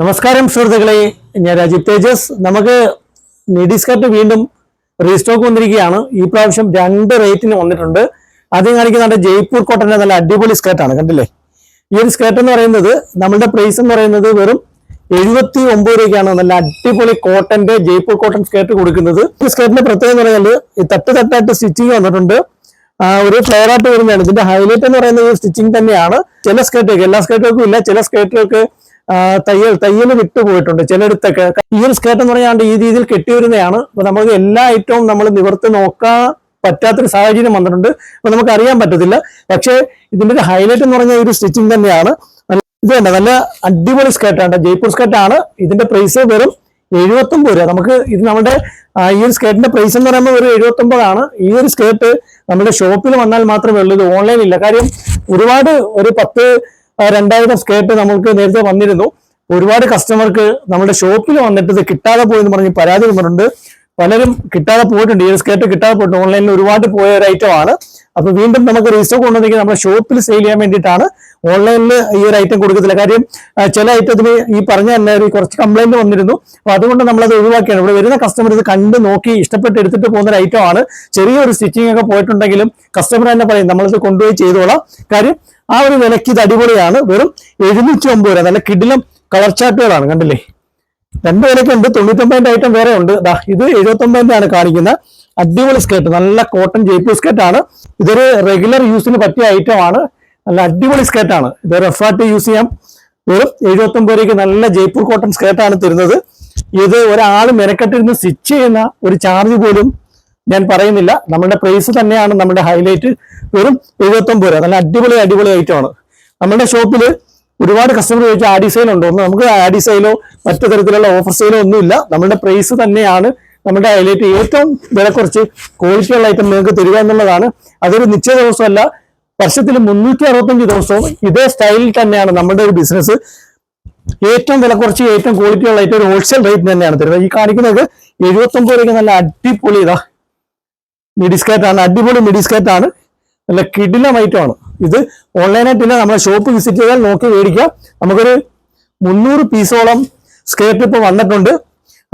നമസ്കാരം സുഹൃത്തുക്കളെ. ഞാൻ രാജീവ് തേജസ്. നമുക്ക് മിഡി സ്കർട്ട് വീണ്ടും റീസ്റ്റോക്ക് വന്നിരിക്കുകയാണ്. ഈ പ്രാവശ്യം രണ്ട് റേറ്റിന് വന്നിട്ടുണ്ട്. ആദ്യം കാണിക്കുന്നുണ്ട് ജയ്പൂർ കോട്ടന്റെ നല്ല അടിപൊളി സ്കേർട്ടാണ് കണ്ടില്ലേ? ഈ ഒരു സ്കർട്ട് എന്ന് പറയുന്നത് നമ്മളുടെ പ്രൈസ് എന്ന് പറയുന്നത് വെറും എഴുപത്തി ഒമ്പത് രൂപയ്ക്കാണ് നല്ല അടിപൊളി കോട്ടന്റെ ജയ്പൂർ കോട്ടൺ സ്കേർട്ട് കൊടുക്കുന്നത്. ഈ സ്കേർട്ടിന്റെ പ്രത്യേകത എന്ന് ഈ തട്ട് തട്ടായിട്ട് സ്റ്റിച്ചിങ് വന്നിട്ടുണ്ട്. ഒരു ഫ്ലെയർ ആയിട്ട് വരുന്നതാണ്. ഇതിന്റെ ഹൈലൈറ്റ് എന്ന് പറയുന്നത് സ്റ്റിച്ചിങ് തന്നെയാണ്. ചില സ്കേർട്ടുകൾക്ക് എല്ലാ സ്കേർട്ടുകൾക്കും ഇല്ല. ചില സ്കേർട്ടുകൾക്ക് തയ്യൽ തയ്യൽ വിട്ടു പോയിട്ടുണ്ട്. ചിലയിടത്തൊക്കെ ഈ ഒരു സ്കേർട്ട് എന്ന് പറഞ്ഞാൽ ഈ രീതിയിൽ കെട്ടി വരുന്നതാണ് അപ്പൊ നമുക്ക് എല്ലാ ഐറ്റവും നമ്മൾ നിവർത്തി നോക്കാൻ പറ്റാത്തൊരു സാഹചര്യം വന്നിട്ടുണ്ട്. അപ്പൊ നമുക്ക് അറിയാൻ പറ്റത്തില്ല. പക്ഷേ ഇതിന്റെ ഒരു ഹൈലൈറ്റ് എന്ന് പറഞ്ഞാൽ ഈ ഒരു സ്റ്റിച്ചിങ് തന്നെയാണ്. ഇത് തന്നെ നല്ല അടിപൊളി സ്കേർട്ടാണ് ജയ്പൂർ സ്കേർട്ടാണ് ഇതിന്റെ പ്രൈസ് വെറും എഴുപത്തൊമ്പത് രൂപ. നമുക്ക് ഇത് നമ്മുടെ ഈ ഒരു സ്കേർട്ടിന്റെ പ്രൈസ് എന്ന് പറയുമ്പോൾ ഒരു എഴുപത്തൊമ്പതാണ് ഈ ഒരു സ്കേർട്ട് നമ്മുടെ ഷോപ്പിൽ വന്നാൽ മാത്രമേ ഉള്ളൂ. ഇത് ഓൺലൈനില്ല കാര്യം ഒരുപാട് ഒരു പത്ത് രണ്ടായിരം സ്കേർട്ട് നമ്മൾക്ക് നേരത്തെ വന്നിരുന്നു. ഒരുപാട് കസ്റ്റമർക്ക് നമ്മുടെ ഷോപ്പിൽ വന്നിട്ട് ഇത് കിട്ടാതെ പോയെന്ന് പറഞ്ഞ് പരാതി വന്നിട്ടുണ്ട്. പലരും കിട്ടാതെ പോയിട്ടുണ്ട്. ഈ സ്കേർട്ട് കിട്ടാതെ പോയിട്ടുണ്ട്. ഓൺലൈനിൽ ഒരുപാട് പോയ ഒരു ഐറ്റം ആണ്. അപ്പൊ വീണ്ടും നമുക്ക് റീസ്റ്റോക്ക് കൊണ്ടുവന്നെങ്കിൽ നമ്മുടെ ഷോപ്പിൽ സെയിൽ ചെയ്യാൻ വേണ്ടിയിട്ടാണ്. ഓൺലൈനിൽ ഈ ഒരു ഐറ്റം കൊടുക്കത്തില്ല. കാര്യം ചില ഐറ്റത്തിന് ഈ പറഞ്ഞ തന്നെ ഒരു കുറച്ച് കംപ്ലൈന്റ് വന്നിരുന്നു. അപ്പൊ അതുകൊണ്ട് നമ്മളത് ഒഴിവാക്കിയാണ്. ഇവിടെ വരുന്ന കസ്റ്റമർ ഇത് കണ്ട് നോക്കി ഇഷ്ടപ്പെട്ട് എടുത്തിട്ട് പോകുന്ന ഒരു ഐറ്റം ആണ്. ചെറിയൊരു സ്റ്റിച്ചിങ് ഒക്കെ പോയിട്ടുണ്ടെങ്കിലും കസ്റ്റമർ തന്നെ പറയും നമ്മളിത് കൊണ്ടുപോയി ചെയ്തോളാം. കാര്യം ആ ഒരു വിലയ്ക്ക് ഇത് അടിപൊളിയാണ്. വെറും എഴുന്നൂറ്റി ഒമ്പത് രൂപ. നല്ല കിടിലം കളർ ചാർട്ടുകളാണ് കണ്ടില്ലേ? രണ്ട് വിലയ്ക്ക് ഉണ്ട് തൊണ്ണൂറ്റൊമ്പതിന്റെ ഐറ്റം വേറെ ഉണ്ട്. ദാ ഇത് എഴുപത്തൊമ്പതിന്റെ ആണ് കാണിക്കുന്ന അടിപൊളി സ്കേർട്ട് നല്ല കോട്ടൺ ജയ്പൂർ സ്കേർട്ട് ആണ്. ഇതൊരു റെഗുലർ യൂസിന് പറ്റിയ ഐറ്റം ആണ്. നല്ല അടിപൊളി സ്കേർട്ട് ആണ്. ഇത് റെഫാർട്ട് യൂസ് ചെയ്യാം. വെറും എഴുപത്തൊമ്പത് രൂപയ്ക്ക് നല്ല ജയ്പൂർ കോട്ടൺ സ്കേർട്ട് ആണ് തരുന്നത്. ഇത് ഒരാൾ മെനക്കെട്ടിരുന്ന് സ്റ്റിച്ച് ചെയ്യുന്ന ഒരു ചാർജ് പോലും ഞാൻ പറയുന്നില്ല. നമ്മുടെ പ്രൈസ് തന്നെയാണ് നമ്മുടെ ഹൈലൈറ്റ് വെറും എഴുപത്തൊമ്പത് രൂപ. നല്ല അടിപൊളി അടിപൊളി ഐറ്റം ആണ്. നമ്മുടെ ഷോപ്പിൽ ഒരുപാട് കസ്റ്റമർ ചോദിച്ചാൽ ആഡി സെയിൽ ഉണ്ടോ? നമുക്ക് ആഡി സെയിലോ മറ്റു തരത്തിലുള്ള ഓഫർ സെയിലോ ഒന്നുമില്ല. നമ്മുടെ പ്രൈസ് തന്നെയാണ് നമ്മുടെ ഹൈലൈറ്റ് ഏറ്റവും വില കുറച്ച് ക്വാളിറ്റിയുള്ള ഐറ്റം നിങ്ങൾക്ക് തരിക എന്നുള്ളതാണ്. അതൊരു നിശ്ചയ ദിവസമല്ല വർഷത്തിൽ മുന്നൂറ്റി അറുപത്തഞ്ച് ദിവസവും ഇതേ സ്റ്റൈലിൽ തന്നെയാണ് നമ്മുടെ ഒരു ബിസിനസ് ഏറ്റവും വില കുറച്ച് ഏറ്റവും ക്വാളിറ്റി ഉള്ള ഏറ്റവും ഒരു ഹോൾസെയിൽ റേറ്റ് തന്നെയാണ് തരുന്നത്. ഈ കാണിക്കുന്നത് എഴുപത്തൊമ്പത് രൂപയ്ക്ക് നല്ല അടിപൊളി ഇതാ. മിഡി സ്കേർട്ട് ആണ് അടിപൊളി മിഡിസ്കേറ്റ് ആണ് നല്ല കിടിലം ആണ് ഇത് ഓൺലൈനായിട്ടില്ല നമ്മളെ ഷോപ്പ് വിസിറ്റ് ചെയ്താൽ നോക്കി മേടിക്കാം നമുക്കൊരു മുന്നൂറ് പീസോളം സ്കേർട്ട് ഇപ്പോൾ വന്നിട്ടുണ്ട്.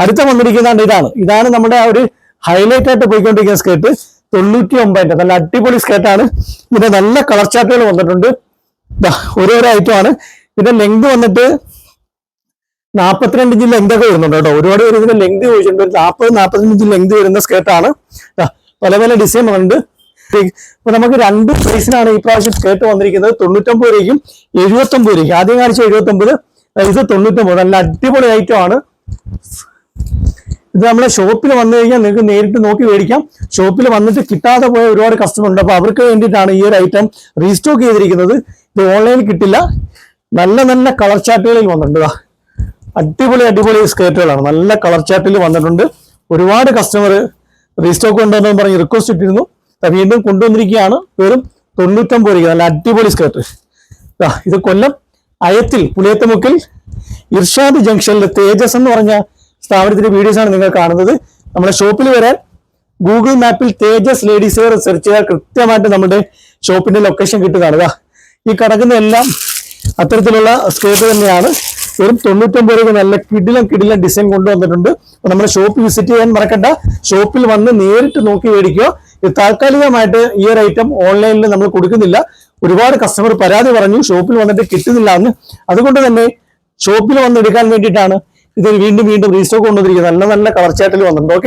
അടുത്ത വന്നിരിക്കുന്നതാണ് ഇതാണ്. ഇതാണ് നമ്മുടെ ആ ഒരു ഹൈലൈറ്റ് ആയിട്ട് പോയിക്കൊണ്ടിരിക്കുന്ന സ്കേർട്ട്. തൊണ്ണൂറ്റി ഒമ്പതിന്റെ നല്ല അടിപൊളി സ്കേർട്ടാണ്. ഇതിന്റെ നല്ല കളർ ചാർട്ടുകൾ വന്നിട്ടുണ്ട്. ഓരോരോ ഐറ്റം ആണ്. ഇതിന്റെ ലെങ്ത് വന്നിട്ട് നാൽപ്പത്തിരണ്ട് ഇഞ്ച് ലെങ്ത് ഒക്കെ വരുന്നുണ്ട് കേട്ടോ. ഒരുപാട് പേര് ഇതിന്റെ ലെങ്ത് ചോദിച്ചിട്ടുണ്ട്. ഒരു നാൽപ്പത് നാൽപ്പത്തഞ്ച് ഇഞ്ച് ലെങ്ത് വരുന്ന സ്കേർട്ടാണ്. പല പല ഡിസൈനുകളുണ്ട് അപ്പൊ നമുക്ക് രണ്ട് പ്രൈസിനാണ് ഈ പ്രാവശ്യം സ്കേർട്ട് വന്നിരിക്കുന്നത്. തൊണ്ണൂറ്റൊമ്പത് രൂപയ്ക്കും എഴുപത്തൊമ്പത് രൂപയ്ക്കും. ആദ്യം കാണിച്ച എഴുപത്തൊമ്പത് ഇത് തൊണ്ണൂറ്റൊമ്പത്. നല്ല അടിപൊളി ഐറ്റം ആണ്. ഇത് നമ്മളെ ഷോപ്പിൽ വന്നു കഴിഞ്ഞാൽ നിങ്ങൾക്ക് നേരിട്ട് നോക്കി മേടിക്കാം. ഷോപ്പിൽ വന്നിട്ട് കിട്ടാതെ പോയ ഒരുപാട് കസ്റ്റമർ ഉണ്ട്. അപ്പൊ അവർക്ക് വേണ്ടിയിട്ടാണ് ഈ ഒരു ഐറ്റം റീസ്റ്റോക്ക് ചെയ്തിരിക്കുന്നത്. ഇത് ഓൺലൈനിൽ കിട്ടില്ല. നല്ല നല്ല കളർ ചാർട്ടുകളിൽ വന്നിട്ടുണ്ട് അടിപൊളി അടിപൊളി സ്കേർട്ടുകളാണ് നല്ല കളർ ചാർട്ടിൽ വന്നിട്ടുണ്ട്. ഒരുപാട് കസ്റ്റമർ റീസ്റ്റോക്ക് കൊണ്ടുവന്നു പറഞ്ഞ് റിക്വസ്റ്റ് ഇട്ടിരുന്നു. വീണ്ടും കൊണ്ടുവന്നിരിക്കുകയാണ്. വെറും തൊണ്ണൂറ്റൊമ്പത് രൂപ നല്ല അടിപൊളി സ്കേർട്ട് ഇത് കൊല്ലം അയത്തിൽ പുളിയത്തുമുക്കിൽ ഇർഷാദ് ജംഗ്ഷനിൽ തേജസ് എന്ന് പറഞ്ഞ സ്ഥാപനത്തിന്റെ വീഡിയോസ് ആണ് നിങ്ങൾ കാണുന്നത്. നമ്മുടെ ഷോപ്പിൽ വരാൻ ഗൂഗിൾ മാപ്പിൽ തേജസ് ലേഡീസ് വെയർ സെർച്ച് ചെയ്താൽ കൃത്യമായിട്ട് നമ്മുടെ ഷോപ്പിന്റെ ലൊക്കേഷൻ കിട്ടുന്നതാണ്. ഈ കിടക്കുന്ന എല്ലാം അത്തരത്തിലുള്ള സ്കേർട്ട് തന്നെയാണ്. വെറും തൊണ്ണൂറ്റൊമ്പത് രൂപ നല്ല കിടിലം കിടിലം ഡിസൈൻ കൊണ്ടുവന്നിട്ടുണ്ട്. നമ്മുടെ ഷോപ്പ് വിസിറ്റ് ചെയ്യാൻ മറക്കണ്ട. ഷോപ്പിൽ വന്ന് നേരിട്ട് നോക്കി മേടിക്കുക. താൽക്കാലികമായിട്ട് ഈ ഒരു ഐറ്റം ഓൺലൈനിൽ നമ്മൾ കൊടുക്കുന്നില്ല. ഒരുപാട് കസ്റ്റമർ പരാതി പറഞ്ഞു. ഷോപ്പിൽ വന്നിട്ട് കിട്ടുന്നില്ല എന്ന്. അതുകൊണ്ട് തന്നെ ഷോപ്പിൽ വന്ന് എടുക്കാൻ വേണ്ടിയിട്ടാണ് ഇത് വീണ്ടും വീണ്ടും റീസ്റ്റോക്ക് കൊണ്ടുവന്നിരിക്കുന്നത്. നല്ല നല്ല കളർ വന്നിട്ടുണ്ട്. ഓക്കെ